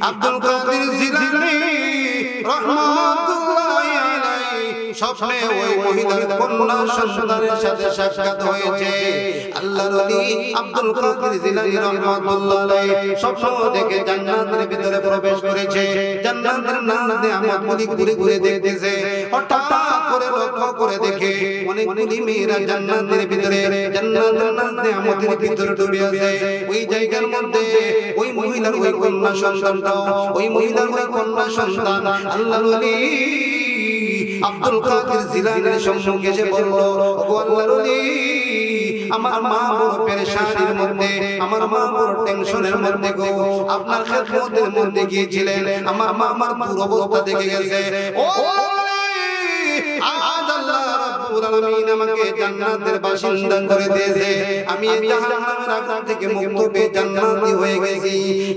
আব্দুল কাদের জিলানী রহমাতুল্লাহি স্বপ্নে ওই মহিলার কন্যা সন্তানের সাথে সাক্ষাৎ হয়েছে। আল্লাহর ওলি আব্দুল কাদের জিলানী রহমাতুল্লাহি আলাইহি স্বপ্ন দেখে জান্নাতের ভিতরে প্রবেশ করেছে। জান্নাতের নাম নিয়ামতগুলি ঘুরে ঘুরে দেখতেছে। হঠাৎ করে লক্ষ্য করে দেখে অনেকগুলি মেয়েরা জান্নাতের ভিতরে জান্নাতের নাম নিয়ামতের ভিতরে ডুবে আছে ওই জায়গার মধ্যে ওই মহিলার ওই কন্যা সন্তানটাও ওই মহিলার ওই কন্যা সন্তান আল্লাহর ওলি আব্দুল কাদের জিলানীর সম্মুখে এসে বলল ও আল্লাহর ওলি, আমার মা বড় পেরেশানির মধ্যে, আমার মা বড় টেনশনের মধ্যে গো, আপনার খেদমতের মধ্যে গিয়েছিলেন, আমার মা আমার দুরবস্থা দেখে গেছে। ও আমাকে জান্নাতের বাসিন্দা করে দিয়েছে। আমি জান্নাতি হয়ে গেছি।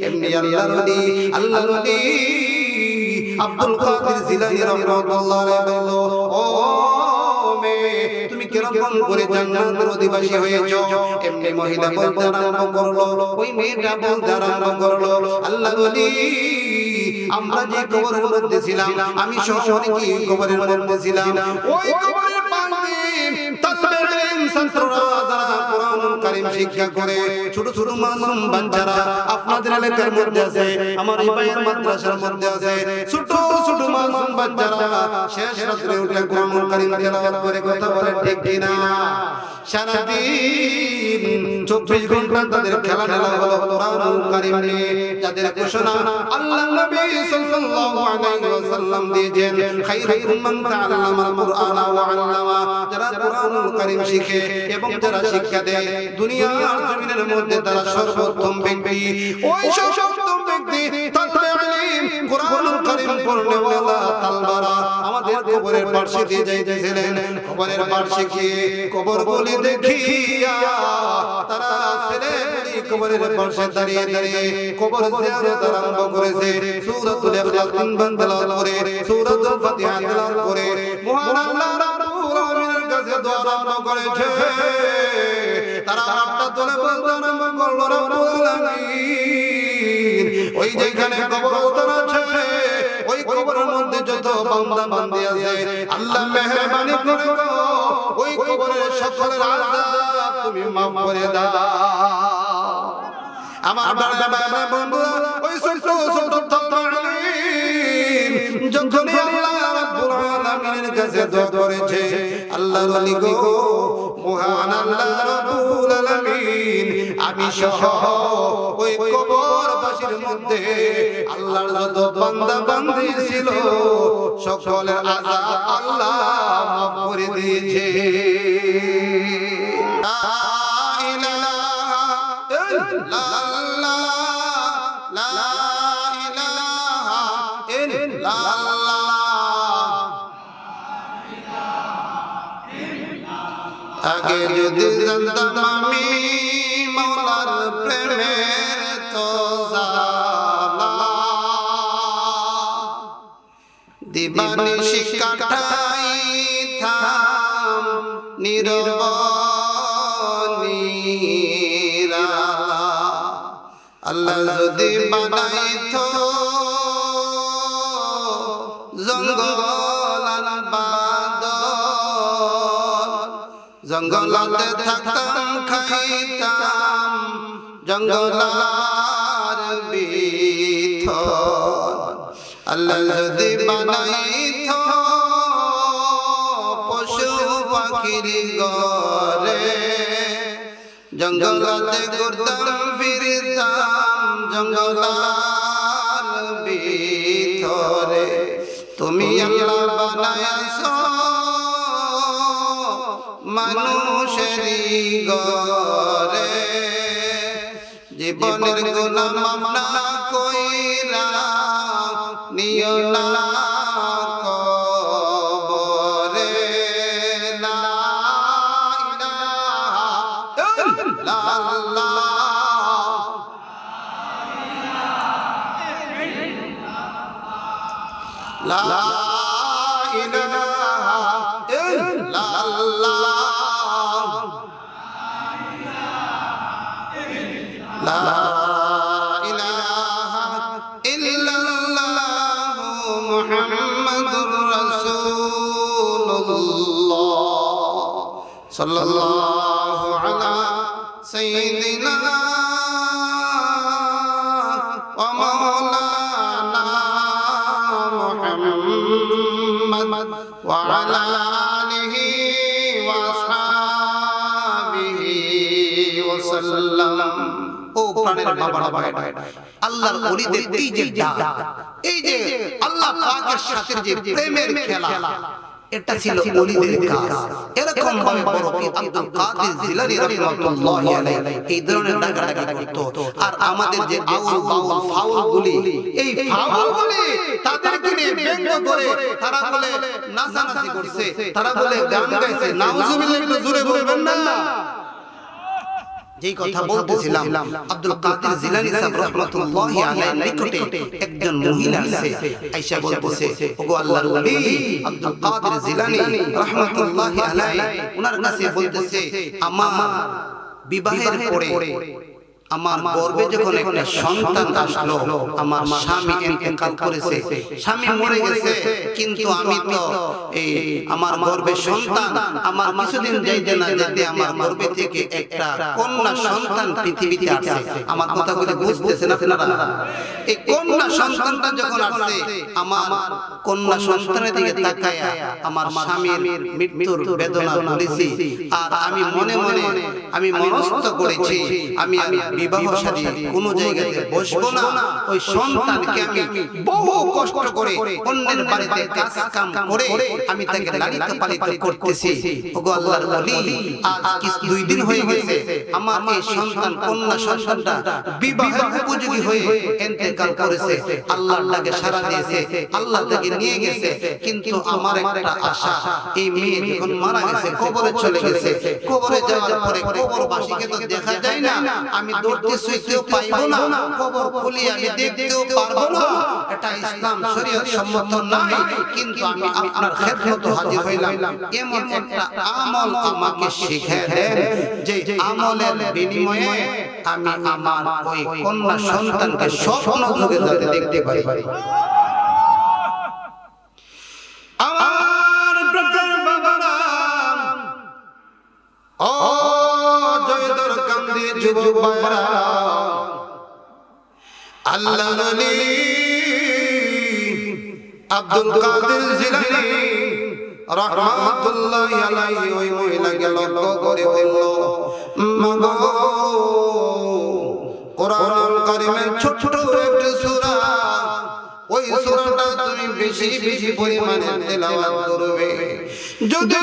এমনি আল্লাহর ওলি আব্দুল কাদের জিলানী রাহমাতুল্লাহ আলাইহি ও মেয়ে তুমি কীরকম করে জান্নাতের অধিবাসী হয়েছো? এমনি মহিলা বলতে আরম্ভ করল, ওই মেয়েটা বলতে আরম্ভ করল আল্লাহর ওলি আমরা যে কবরের মধ্যে ছিলাম, আমি শহরে কি কবরের মধ্যে ছিলাম? ওই কবরের পাশে ইলম ছাত্ররা কোরআনুল শিক্ষা করে ছোট ছোট মাসুম বাচ্চারা আপনাদের এলাকার মধ্যে আছে, আমার এই ভাইয়ের মাদ্রাসার মধ্যে আছে। ছোট ছোট মাসুম বাচ্চারা শেষ রাত্রে উঠে কোরআনুল কারীম তেলাওয়াত করে কথা বলে, ঠিক কিনা? সারাদিন চব্বিশ ঘণ্টা তাদের খেলা খেলা হলো কোরআনুল কারীম নিয়ে। যাদের ঘোষণা আল্লাহ নবী সাল্লাল্লাহু আলাইহি ওয়াসাল্লাম দিয়েছেন খায়রুকুম মান তাআল্লামাল কুরআনা ওয়া আল্লামা। যারা কোরআনুল কারীম শিখে এবং যারা শিক্ষা দেয় দুনিয়ার জমিনের মধ্যে তারা সর্বোত্তম ব্যক্তি। ওই সর্বোত্তম ব্যক্তি তালবে আলিম কোরআনুল কারীম পড়নেওয়ালা তালবারা আমাদের কবরের পাশে দিয়ে যাইতেছিলেন। কবরের পাশে গিয়ে কবর বলি দেখিয়া তারা ছেলে কবরের পাশে দাঁড়িয়ে দাঁড়িয়ে কবর জিয়ারত আরম্ভ করেছে। সূরাতুল ইখলাস তিন বার তেলাওয়াত করে সূরাতুল ফাতিহা তেলাওয়াত করে মহান আল্লাহ রাব্বুল আলামিনের কাছে দোয়া আরম্ভ করেছে। ওই যেখানে কবরস্থান আছে, ওই কবরের মধ্যে যত বান্দা বান্দি আছে, আল্লাহ মেহেরবানি করে ওই কবরের তুমি করে দাও। আমার বন্ধুরা, ওই ছোট ছোট আল্লাহ গো মহান আল্লাহ আমি সহ ওই কবর বাসির মধ্যে আল্লাহর যত বান্দা বান্দি ছিল সকলের আযাব আল্লাহ করে দিয়েছে। আগে যদি জানতাম আমি মৌলার প্রেমের তো দিবানি শিক্ষা ঠাই থাম, নিরবনীরা। আল্লাহ যদি বানাইতো জঙ্গলাতে থাকতাম, খাইতাম। জঙ্গলার বিথল আল্লাহ যদি বানাইত পশু পাখির গরে জঙ্গলাতে ঘুরতাম, ফিরতাম, জঙ্গলার ভিতরে তুমি আল্লাহ বানায়াছ মানুষেরই গরে জীবনের গুনাহ মাফ কইরা নিও না কবরে। লা ইলাহা সাল্লাল্লাহু আলা সাইয়্যিদিনা ওয়া মাওলানা মুহাম্মদ ওয়া আলা আলিহি ওয়া আসহাবিহি ওয়া সাল্লাম। ও প্রাণের বাবা বাবা আল্লাহর ওলিদের এই যে ডাক এই যে আল্লাহ পাকের সাথে যে প্রেমের খেলা এটা ছিল ওলিদের কাজ। এরকম ভাবে বড় কি আব্দুল কাদের জিলানী রাহমাতুল্লাহি আলাইহি এই ধরনের ডাকাডাকি করত। আর আমাদের যে আউল বাউল ফাউল গুলি এই ফাউল গুলি তাদেরকে নিয়ে ব্যঙ্গ করে তারা বলে, নাচানাচি করছে। তারা বলে, গান গাইছে। নাউজুবিল্লাহ জোরে বলবেন না? যেই কথা বলতেছিলাম আব্দুল কাদের জিলানী সাহেব রাহমাতুল্লাহি আলাইহির নিকটে একজন মহিলা আছে আয়েশা বলতেছে ওগো আল্লাহর ওলি আব্দুল কাদের জিলানী রাহমাতুল্লাহি আলাইহি ওনার কাছে বলতেছে আমার বিবাহের পরে আমার গর্ভে যখন একটা সন্তান আসলো আমার স্বামী ইন্তেকাল করেছে। স্বামী মরে গেছে কিন্তু আমি তো এই আমার গর্ভে সন্তান আমার কিছুদিন যাইতে না যেতে আমার গর্ভে থেকে একটা কন্যা সন্তান পৃথিবীতে আসছে আমার কথাগুলো বুঝতেছেন আপনারা? এই কন্যা সন্তানটা যখন আসছে আমার কন্যা সন্তানের দিকে তাকায়া আমার স্বামীর মৃত্যুর বেদনা বলেছি। আর আমি মনে মনে আমি মনস্থ করেছি। আমি আমি বিবাহ সাথী কোন জায়গাতে বসবো না। ওই সন্তানকে আমি বহু কষ্ট করে অন্যের বাড়িতে কাজ কাম করে আমি তাকে লালিত পালিত করতেছি। ওগো আল্লাহর ওলি আজ দুই দিন হয়ে গেছে। আমার এই সন্তান কন্যা সন্তানটা বিবাহের উপযোগী হয়ে ইন্তেকাল করেছে। আল্লাহর ডাকে সাড়া দিয়েছে। আল্লাহ তাকে নিয়ে গেছে। কিন্তু আমার একটা আশা। এই মেয়ে যখন মারা গেছে কবরে চলে গেছে। কবরে যাওয়ার পরে কবরবাসীকে তো দেখা যায় না আমি শুইতেও পাইবো না। কবর খুলি আমি দেখতেও পারব না। এটা ইসলাম শরীয়ত সম্মত নাই কিন্তু আমি আপনার খেদমত হাজির হইলাম। এমন একটা আমল আমাকে শিখে দেন যে আমলের বিনিময়ে আমি আমার ওই কন্যা সন্তানকে স্বপ্ন যুগে যাতে দেখতে পারি। যুবক ভাইরা আল্লাহ নলি আব্দুল কাদের জিলানী রহমাতুল্লাহ আলাইহি ওই মহিলাকে লক্ষ্য করে বলল মাগো কোরআনুল কারীমের ছোট একটা সূরা ওই সূরাটা তুমি বেশি বেশি পরিমাণে তেলাওয়াত করবে। যদি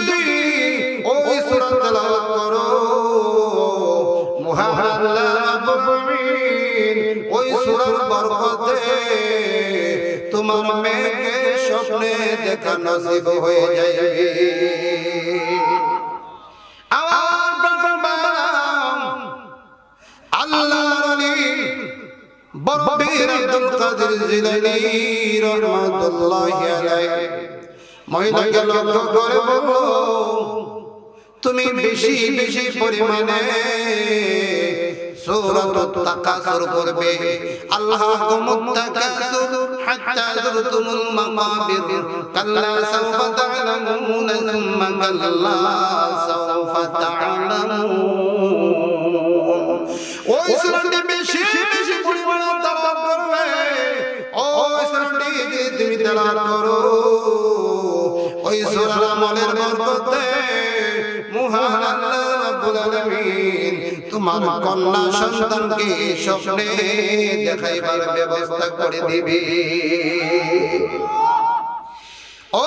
ওই সূরা তেলাওয়াত করো ওই সূরার বরকতে তোমার মেয়েকে স্বপ্নে দেখা নসিব হয়ে যাবে। মহিলাকে লক্ষ্য করে বলল তুমি বেশি বেশি পরিমাণে সূরাতুত তাকাসুর করবে আল্লাহ মুত্তাকাসুর হাত্তা যুরতুমুল মাকাবির। কাল্লা সাওফা তা'লামুন সুম্মা কাল্লা সাওফা তা'লামুন। ওই সূরাটি বেশি বেশি পরিমাণে তেলাওয়াত করবে। ওই সূরাটি তুমি তেলাওয়াত করো ওই সূরার আমলের বরকতে মহান আল্লাহ রাব্বুল আলামিন। তোমার কন্যা সন্তানকে স্বপ্নে দেখাইবার ব্যবস্থা করে দিবে। ও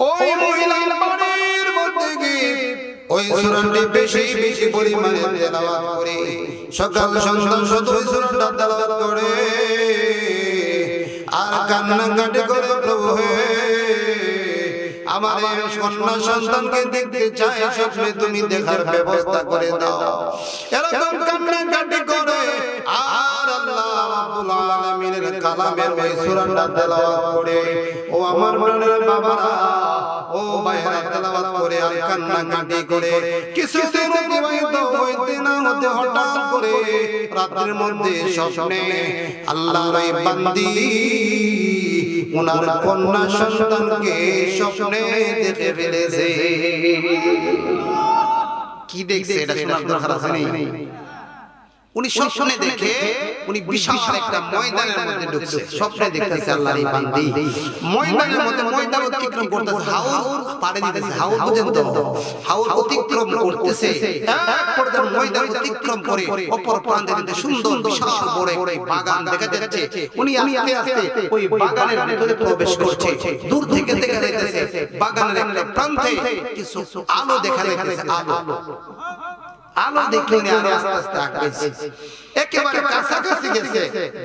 ওই মহিলার বাড়ির মধ্যে গিয়ে ওই সুরাটি বেশি বেশি পরিমাণে তেলাওয়াত করে। সকাল সন্ধ্যা শুধু ওই সুরাটা তেলাওয়াত করে। আর কান্নাকাটি করে প্রভু হে আমার কন্যা সন্তানকে দেখতে চাই স্বপ্নে তুমি দেখার ব্যবস্থা করে দাও। এরকম কান্নাকাটি করে আর আল্লাহ রব্বুল আলামিনের কালামের ওই সূরাটা তেলাওয়াত করে ও আমার প্রাণের বাবারা ও বাইরা তেলাওয়াত করে আর কান্না কাটি করে। কিছু দিন অতিবাহিত হইতে না হতে হঠাৎ করে রাতের মধ্যে স্বপ্নে আল্লাহর এই বান্দি ওনার কন্যা সন্তানকে স্বপ্নে দেখে ফেলেছে। কি দেখছে? এটা শোনার দরকার আছে নেই। উনি স্বপ্নে দেখে উনি বিশাল একটা ময়দানের মধ্যে ঢুকছে। স্বপ্নে দেখতেছে আল্লাহর এই বান্দি। ময়দানের মধ্যে ময়দান অতিক্রম করতেছে। হাউল পাড়ে দিতেছে। হাউল বুঝেন তো হাউল অতিক্রম করতেছে। এক পর্যায়ে ময়দান অতিক্রম করে অপর প্রান্তে দিতে সুন্দর বিশাল বড় একটি বাগান দেখা যাচ্ছে। উনি আস্তে আস্তে ওই বাগানের ভিতরে প্রবেশ করছে। দূর থেকে দেখা যাইতেছে বাগানের একটা প্রান্তে কিছু আলো দেখা যাইতেছে আলো। আলো দেখে আরও আস্তে আস্তে আগেছে একেবারে কাছাকাছি গেছে।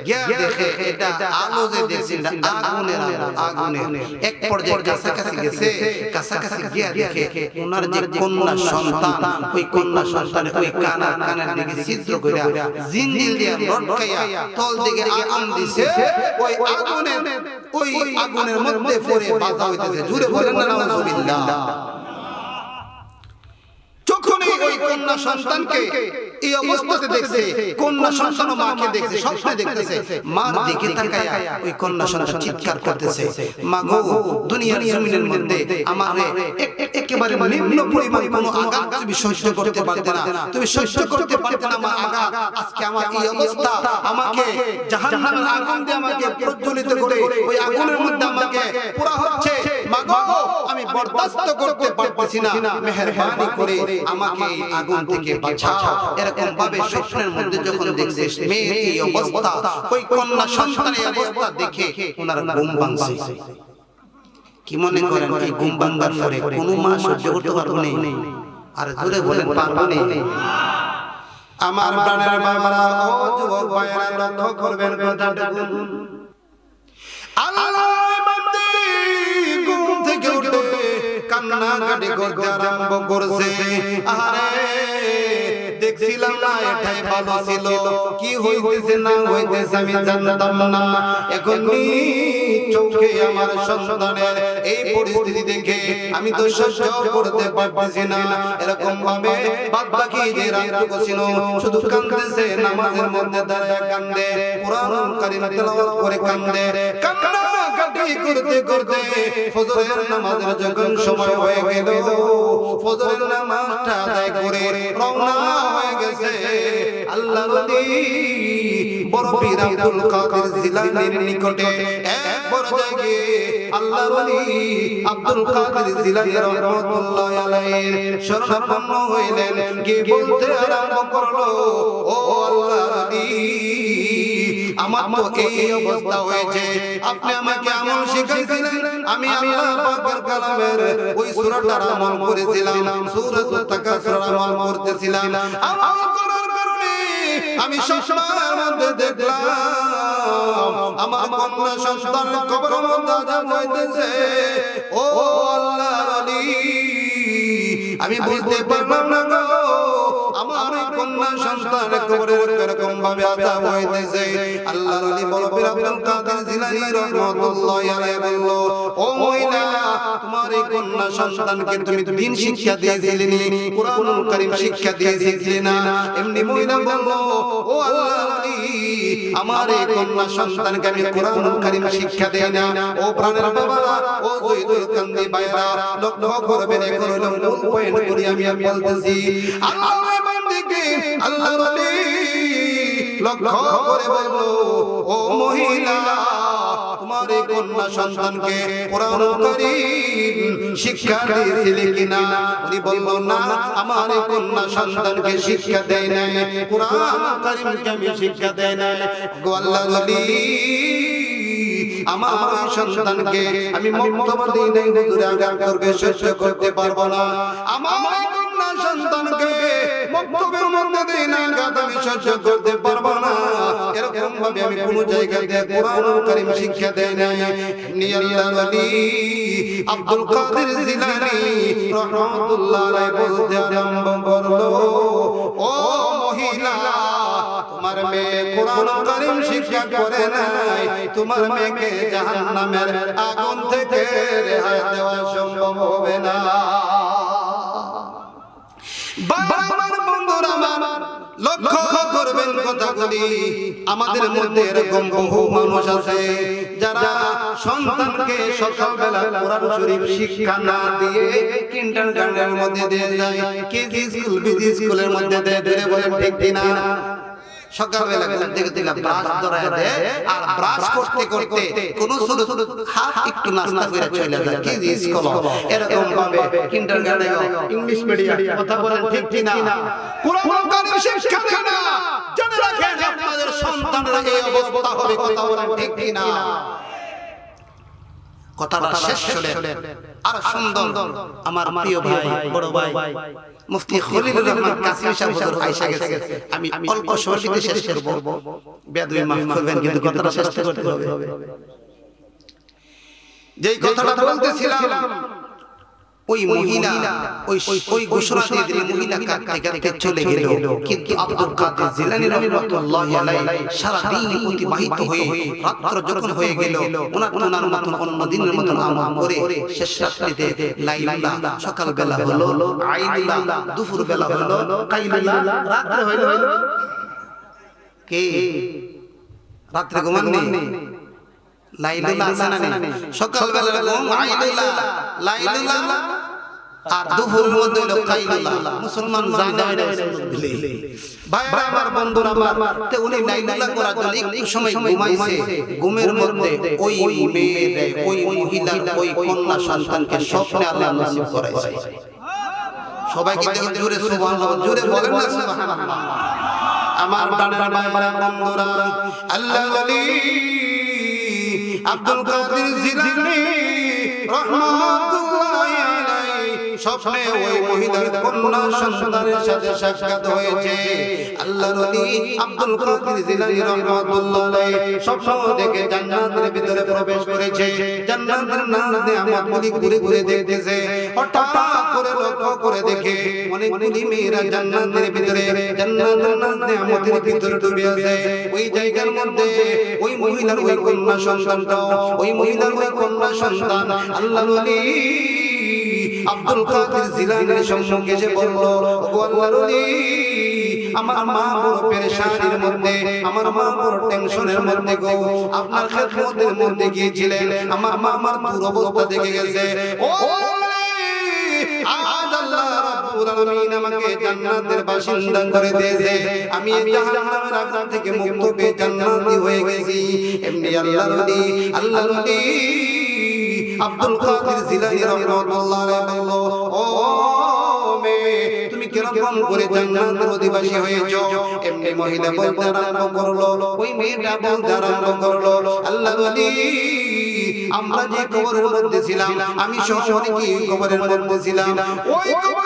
গিয়া দেখে এটা আলো যে দেখছি আগুনের আলো আগুনের এক পর্যায়ে কাছাকাছি গেছে। কাছাকাছি গিয়া দেখে ওনার যে কন্যা সন্তান ওই কন্যা সন্তান ওই কানা কানের দিকে ছিদ্র কইরা জিনজিল দিয়া লটকাইয়া তল দিকে আগুন দিছে। ওই আগুনের ওই আগুনের মধ্যে পড়ে বাধা হইতেছে। জুড়ে বলেন না নাউজুবিল্লাহ। ওই কন্যা সন্তানকে এই অবস্থাতে দেখছে, কন্যা সন্তান ও মাকে দেখছে, স্বপ্নে দেখতেছে, মার দিকে তাকায়া ওই কন্যা সন্তান চিৎকার করতেছে মা গো দুনিয়ার জমিনের মধ্যে আমারে এক- এক- একেবারে নিম্ন পরিমাণ কোনো আঘাত তুমি সহ্য করতে পারতে না। তুমি সহ্য করতে পারতে না, আমার আঘাত আজকে আমার এই অবস্থা। আমাকে জাহান্নামের আগুন দিয়ে আমাকে প্রজ্বলিত করে, ওই আগুনের মধ্যে আমাকে পুরা হচ্ছে। মা গো আমি বরদাস্ত করতে পারতেছি না। মেহেরবানি করে আমাকে এই আগুন থেকে বাঁচাও। এরকম ভাবে স্বপ্নের মধ্যে যখন দেখছে মেয়ের এই অবস্থা ওই কন্যা সন্তানের অবস্থা দেখে ওনার ঘুম ভাঙছে। কি মনে করেন এই ঘুম ভাঙবার পরে কোনো মা সহ্য করতে পারব নেই আর জোরে বলেন পারব নেই আমার প্রাণের বাবারা ও যুবক ভাইয়েরা লক্ষ্য করবেন কথাটুকু আল্লাহ! কান্নাকাটি করতে আরম্ভ করছে। আরে দেখছিলাম না এটাই ভালো ছিল। কি হইতেছে না হইতেছে আমি জানতাম না। এখন চোখে আমার সন্তানের এই পরিস্থিতি দেখে আমি তো সহ্য করতে পারতেছি না। এরকম ভাবে বাদ বাকি যে রাতটুকু ছিল শুধু কান্দতেছে নামাজের মধ্যে দাঁড়ায় কান্দে কোরআন কারীম তেলাওয়াত করে কান্দে কান্না কাটি করতে করতে ফজরের নামাজের যখন সময় হয়ে গেল ফজরের নামাজটা আদায় করে রওনা হয়ে আল্লাহ আব্দুল কাদের জিলানীর নিকটে এক পর্যায়ে হইলেন। কি বলতে আরম্ভ করল, ও আল্লাহ আমার তো এই অবস্থা হয়েছে। আপনি আমাকে আমল শিখাইছিলেন আমি আল্লাহ পাকের কালামের ওই সূরাটার আমল করেছিলাম সূরাতুল তাকাসুর আমল করতেছিলাম আমল করার কারণে আমি স্বপ্নের মধ্যে দেখলাম আমার কন্যা সন্তান কবর মধ্যে আজাব হইতেছে। ও আল্লাহর আলী আমি বুঝতে পারলাম না গো। কন্যা সন্তান এরকম ভাবে হইতেছে। আল্লাহর নবী বলবেন আব্দুল কাদের জিলানী রাহমাতুল্লাহি আলাইহি বলল, ও মহিলা, তোমার এই কন্যা সন্তানকে তুমি দিন শিক্ষা দিয়েছিলে নি? কুরআনুল কারীম শিক্ষা দিয়েছিলে না? এমনি মহিলা বলল, ও আল্লাহর আলী আমার এই কন্যা সন্তানকে আমি কোরআন কারিম শিক্ষা দেই না। ও প্রাণের বাবা ও জয়দুল কান্দি বাইরা লক্ষ্য করবেন এখন হলো মূল পয়েন্ট করি আমি আমি বলতেছি আল্লাহর বান্দিকে আল্লাহর আলী লক্ষ্য করে বলব ও মহিলা তোমার এই কন্যা সন্তানকে কোরআন কারীম শিক্ষা দিয়েছিলে কিনা? উনি বলল না আমার এই কন্যা সন্তানকে শিক্ষা দেয় না কোরআন কারীমকে আমি শিক্ষা দেয় না গো আল্লাহর আলী আমার সন্তানকে আমি মক্তবা দিই নাই হুজুরে আঘাত করবে সহ্য করতে পারব না। আমার কন্যা সন্তানকে মক্তবের মধ্যে দিই না আঘাত আমি সহ্য করতে পারব না। এরকম ভাবে আমি কোন জায়গাতে কোরআন কারীম শিক্ষা দেই নাই। নি আল্লাহ ওলি আব্দুল কাদের জিলানী রাহমাতুল্লাহ আলাইহি বলতে আরম্ভ করল, ও মহিলা, তোমার মেয়ে কোরআন কারীম শিক্ষা করে নাই। তোমার মেয়েকে জাহান্নামের আগুন থেকে রেহাই দেওয়া সম্ভব হবে না। আমাদের মধ্যে এরকম বহু মানুষ আছে, যারা সন্তানকে সকালবেলা কোরআন শরীফ শিক্ষা না দিয়ে কিন্ডারগার্টেনের মধ্যে দিয়ে যায় কেজি স্কুল বিজি স্কুলের মধ্যে দিয়ে ধরে বলেন ঠিক কিনা? সকালবেলা ঘুম থেকে দিলা ব্রাশ ধরায় দেয় আর ব্রাশ করতে করতে কোন ছোট ছোট হাফ একটু নাস্তা করে চলে যায়। কি এরকম ভাবে ইংলিশ মিডিয়াম কথা বলেন ঠিক ঠিক না কোরআন কারীম শিক্ষা দেয় না। জেনে রাখেন আপনাদের সন্তানরা এই অবস্থা হবে কথা বলেন ঠিক ঠিক না কথাটা শেষ আর সুন্দর আমার প্রিয় ভাই বড় ভাই মুফতি খলিল রহমান কাসিম সাহেব হুজুর আয়েশা গেছে। আমি অল্প সময় শেষ করব। বেদুই মাফ করবেন কিন্তু কথাটা শেষ করতে হবে। যেই কথাটা বলতেছিলাম ওই মহিলা ওই ওই ঘোষণা দিয়ে দিলেন মহিলা কাঁদতে কাঁদতে চলে গেল। কিন্তু আব্দুল কাদের জিলানী রাহমাতুল্লাহি আলাইহি সারা দিন অতিবাহিত হয়ে রাত্র যখন হয়ে গেল ওনার ওনার মতন অন্য দিনের মতন আমল করে শেষ রাত্রিতে লাইলুল্লাহ সকাল বেলা হলো আইলুল্লাহ দুপুর বেলা হলো রাত্রে হইল কে? রাত্রে ঘুমাননি? আছে না নেই? সকালবেলা ঘুম লাইলুল্লাহ আর দুপুরের মধ্যে মুসলমান ভাইরা আমার বন্ধুরা আমার, তে উনি করার জন্য একটু সময় ঘুমাইছে। ঘুমের মধ্যে ওই মেয়ে, ওই মহিলা, ওই কন্যা সন্তানকে স্বপ্নে আল্লাহ নসিব করাইছে। জোরে সুবহানাল্লাহ, জোরে বলেন না সুবহানাল্লাহ। আমার ভাইরা বন্ধুরা, আল্লাহ আব্দুল কাদের জিলানী স্বপ্নে ওই মহিলার কন্যা সন্তানের সাথে সাক্ষাৎ হয়েছে। আল্লাহর ওলি আব্দুল কাদের জিলানী রহমাতুল্লাহ আলাইহি স্বপ্ন দেখে জান্নাতের ভিতরে প্রবেশ করেছে। জান্নাতের নাজে আমার বলি ঘুরে ঘুরে দেখতেছে। হঠাৎ করে লক্ষ্য করে দেখে অনেকগুলি মেয়েরা জান্নাতের ভিতরে জান্নাতের নাজে আমাদের ভিতরে ডুবে আছে ওই জায়গার মধ্যে ওই মহিলার ওই কন্যা সন্তানটা ওই মহিলার ওই কন্যা সন্তান আল্লাহর ওলি আব্দুল কাদের জিলানীর সম্মুখে এসে বলল ও আল্লাহর আমার মা বড় পেরেশানির মধ্যে, আমার মা বড় টেনশনের মধ্যে গো। আপনার খেদমতের মধ্যে গিয়েছিলেন, আমার মা আমার দুরবস্থা দেখে গেছে। ও আজ আল্লাহ আলামিন আমাকে জান্নাতের বাসিন্দা করে দিয়েছে। আমি জাহান্নামের আগুন থেকে মুক্ত পেয়ে জান্নাতি হয়ে গেছি। এমনি আল্লাহর ওলি আল্লাহর ওলি আব্দুল কাদের জিলানী রাহমাতুল্লাহ আলাইহি বলল, ও মেয়ে তুমি কীরকম করে জান্নাতের অধিবাসী হয়েছো? এমনি মহিলা বলতে আরম্ভ করল, ওই মেয়েটা বলতে আরম্ভ করল আল্লাহ ওলি, আমরা যে কবরের মধ্যে ছিলাম, আমি সহ অনেকেই কবরের মধ্যে ছিলাম। ওই কবরের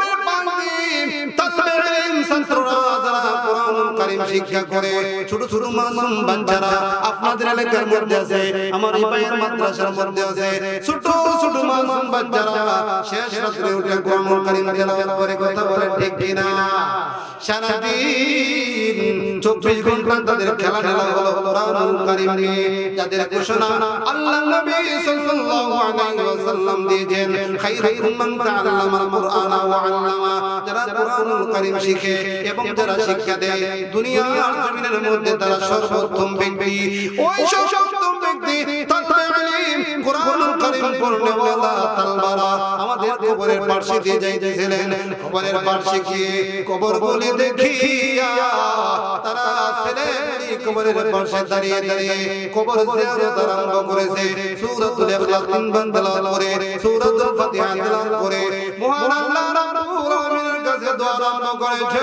কোরআন কারীম শিক্ষা করে ছোট ছোট মাসুম বাচ্চারা আপনাদের এলাকার মধ্যে আছে, আমার ভাইয়ের মাদ্রাসার মধ্যে আছে। ছোট ছোট মাসুম বাচ্চারা শেষ রাত্রে উঠে কোরআন কারীম তেলাওয়াত করে কথা বলে, ঠিক কিনা? সারাদিন চব্বিশ ঘণ্টা তাদের খেলা টেলা হলো কোরআন কারীম নিয়ে। যাদের ঘোষণা আল্লাহ নবী সাল্লাল্লাহু আলাইহি ওয়াসাল্লাম দিয়েছেন খায়রুকুম মান তাআল্লামাল কুরআন ওয়া আল্লামা। যারা কোরআনুল কারীম শিখে এবং যারা শিক্ষা দেয় দুনিয়ার জমিনের মধ্যে তারা সর্বোত্তম ব্যক্তি। ওই সর্বোত্তম ব্যক্তি কোরআনুল কারীম পড়নেওয়ালা তালবারা আমাদের কবরের পাশে দিয়ে যাইতেছিলেন। কবরের পাশে গিয়ে কবর বলে দেখিয়া তারা ছেলে কবরের পাশে দাঁড়িয়ে দাঁড়িয়ে কবর জিয়ারত আরম্ভ করেছে। সূরাতুল ইখলাস তিন তেলাওয়াত করে। সূরাতুল ফাতিহা তেলাওয়াত করে। মহান আল্লাহ রাব্বুল আলামিনের কাছে দোয়া আরম্ভ করেছে।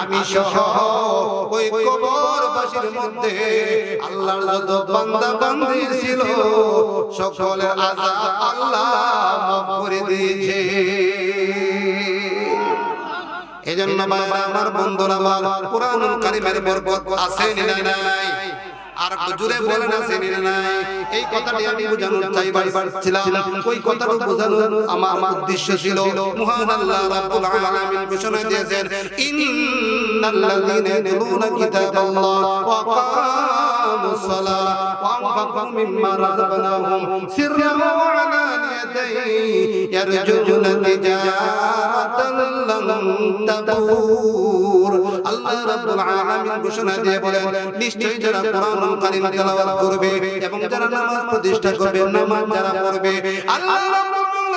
আমি সহ ওই কবরবাসীর মধ্যে আল্লাহর বান্দা বান্দি ছিল, সকলের আযাব আল্লাহ করে দিয়েছে। এজন্য ভাইরা আমার বন্ধুরা, আমার কোরআনুল কারীমের বরকত আছে নাই? আর জুড়ে বলেন আছে না নাই। এই কথাটি আমি বোঝানোর চাইছিলাম। ওই কথাটা বোঝানোর আমার আমার উদ্দেশ্য ছিল। মহান আল্লাহ রাব্বুল আলামিন ঘোষণা দিয়েছেন ইন্নাল্লাযীনা ইয়াতলুনা কিতাবাল্লাহ। ওয়া ওয়া আনফাকু মিম্মা রাযাকনাহুম সিররান ওয়া আলানিয়াতান ইয়ারজুনা তিজারাতান লান তাবুর আল্লাহ রাব্বুল আলামিন ঘোষণা দিয়ে বলেন, নিশ্চয়ই যারা কোরআনুল কারীম তেলাওয়াত করবে এবং যারা নামাজ প্রতিষ্ঠা করবে, নামাজ যারা পড়বে, আল্লাহ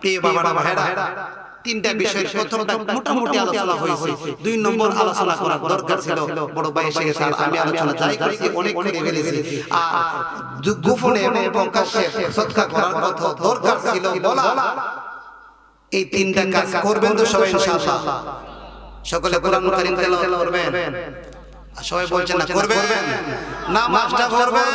প্রিয় বাবারা ভাইরা তিনটা বিষয় প্রথমটা মোটামুটি আলোচনা হয়েছে। দুই নম্বর আলোচনা করার দরকার ছিল। বড় ভাই এসে গেছে আমি আলোচনা যাই করেছি অনেক করে ফেলেছি আর গোপনে এবং প্রকাশ্যে সৎকা করার কথা দরকার ছিল বলা। এই তিনটা কাজ করবেন তো সবাই ইনশাআল্লাহ। সকলে কোরআন কারীম তেলাওয়াত করবেন। আর সবাই বলছেন না করবেন। নামাজটা পড়বেন